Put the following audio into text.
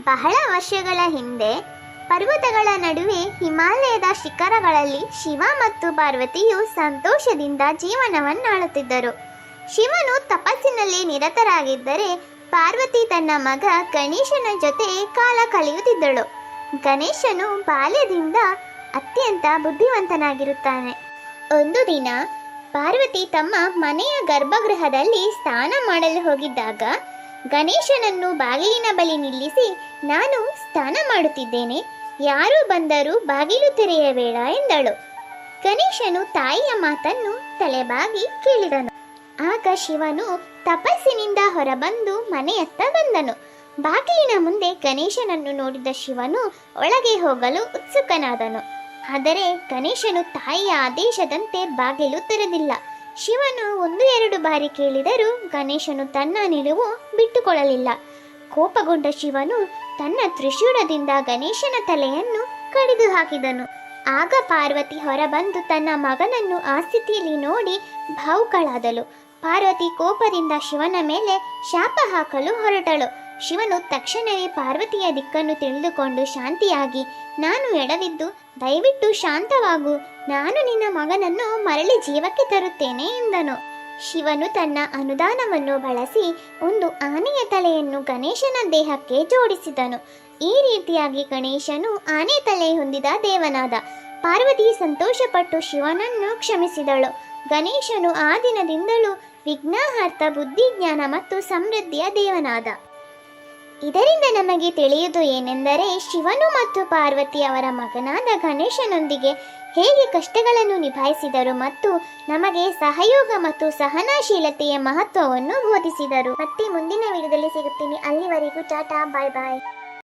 ಬಹಳ ವರ್ಷಗಳ ಹಿಂದೆ ಪರ್ವತಗಳ ನಡುವೆ ಹಿಮಾಲಯದ ಶಿಖರಗಳಲ್ಲಿ ಶಿವ ಮತ್ತು ಪಾರ್ವತಿಯು ಸಂತೋಷದಿಂದ ಜೀವನವನ್ನಾಳುತ್ತಿದ್ದರು ಶಿವನು ತಪಸ್ಸಿನಲ್ಲಿ ನಿರತರಾಗಿದ್ದರೆ ಪಾರ್ವತಿ ತನ್ನ ಮಗ ಗಣೇಶನ ಜೊತೆ ಕಾಲ ಕಳೆಯುತ್ತಿದ್ದಳು. ಗಣೇಶನು ಬಾಲ್ಯದಿಂದ ಅತ್ಯಂತ ಬುದ್ಧಿವಂತನಾಗಿರುತ್ತಾನೆ. ಒಂದು ದಿನ ಪಾರ್ವತಿ ತಮ್ಮ ಮನೆಯ ಗರ್ಭಗೃಹದಲ್ಲಿ ಸ್ನಾನ ಮಾಡಲು ಹೋಗಿದ್ದಾಗ ಗಣೇಶನನ್ನು ಬಾಗಿಲಿನ ಬಳಿ ನಿಲ್ಲಿಸಿ ನಾನು ಸ್ನಾನ ಮಾಡುತ್ತಿದ್ದೇನೆ. ಯಾರು ಬಂದರೂ ಬಾಗಿಲು ತೆರೆಯಬೇಡ ಎಂದಳು. ಗಣೇಶನು ತಾಯಿಯ ಮಾತನ್ನು ತಲೆಬಾಗಿ ಕೇಳಿದನು. ಆಗ ಶಿವನು ತಪಸ್ಸಿನಿಂದ ಹೊರಬಂದು ಮನೆಯತ್ತ ಬಂದನು. ಬಾಗಿಲಿನ ಮುಂದೆ ಗಣೇಶನನ್ನು ನೋಡಿದ ಶಿವನು ಒಳಗೆ ಹೋಗಲು ಉತ್ಸುಕನಾದನು. ಆದರೆ ಗಣೇಶನು ತಾಯಿಯ ಆದೇಶದಂತೆ ಬಾಗಿಲು ತೆರೆದಿಲ್ಲ. ಶಿವನು ಒಂದು ಎರಡು ಬಾರಿ ಕೇಳಿದರೂ ಗಣೇಶನು ತನ್ನ ನಿಲುವು ಬಿಟ್ಟುಕೊಳ್ಳಲಿಲ್ಲ. ಕೋಪಗೊಂಡ ಶಿವನು ತನ್ನ ತ್ರಿಶೂಲದಿಂದ ಗಣೇಶನ ತಲೆಯನ್ನು ಕಡಿದು ಹಾಕಿದನು. ಆಗ ಪಾರ್ವತಿ ಹೊರಬಂದು ತನ್ನ ಮಗನನ್ನು ಆ ಸ್ಥಿತಿಯಲ್ಲಿ ನೋಡಿ ಭಾವುಕಳಾದಳು. ಪಾರ್ವತಿ ಕೋಪದಿಂದ ಶಿವನ ಮೇಲೆ ಶಾಪ ಹಾಕಲು ಹೊರಟಳು. ಶಿವನು ತಕ್ಷಣವೇ ಪಾರ್ವತಿಯ ದಿಕ್ಕನ್ನು ತಿಳಿದುಕೊಂಡು ಶಾಂತಿಯಾಗಿ, ನಾನು ಎಡವಿದ್ದು, ದಯವಿಟ್ಟು ಶಾಂತವಾಗು. ನಾನು ನಿನ್ನ ಮಗನನ್ನು ಮರಳಿ ಜೀವಕ್ಕೆ ತರುತ್ತೇನೆ, ಎಂದನು. ಶಿವನು ತನ್ನ ಅನುದಾನವನ್ನು ಬಳಸಿ ಒಂದು ಆನೆಯ ತಲೆಯನ್ನು ಗಣೇಶನ ದೇಹಕ್ಕೆ ಜೋಡಿಸಿದನು. ಈ ರೀತಿಯಾಗಿ ಗಣೇಶನು ಆನೆ ತಲೆ ಹೊಂದಿದ ದೇವನಾದ ಪಾರ್ವತಿ ಸಂತೋಷಪಟ್ಟು ಶಿವನನ್ನು ಕ್ಷಮಿಸಿದಳು. ಗಣೇಶನು ಆ ದಿನದಿಂದಲೂ ವಿಘ್ನಾಹಾರ್ಥ ಬುದ್ಧಿಜ್ಞಾನ ಮತ್ತು ಸಮೃದ್ಧಿಯ ದೇವನಾದ. ಇದರಿಂದ ನಮಗೆ ತಿಳಿಯುವುದು ಏನೆಂದರೆ ಶಿವನು ಮತ್ತು ಪಾರ್ವತಿ ಅವರ ಮಗನಾದ ಗಣೇಶನೊಂದಿಗೆ ಹೇಗೆ ಕಷ್ಟಗಳನ್ನು ನಿಭಾಯಿಸಿದರು ಮತ್ತು ನಮಗೆ ಸಹಯೋಗ ಮತ್ತು ಸಹನಾಶೀಲತೆಯ ಮಹತ್ವವನ್ನು ಬೋಧಿಸಿದರು. ಮತ್ತೆ ಮುಂದಿನ ವಿಡಿಯೋದಲ್ಲಿ ಸಿಗುತ್ತೀನಿ. ಅಲ್ಲಿವರೆಗೂ ಟಾಟಾ, ಬಾಯ್ ಬಾಯ್.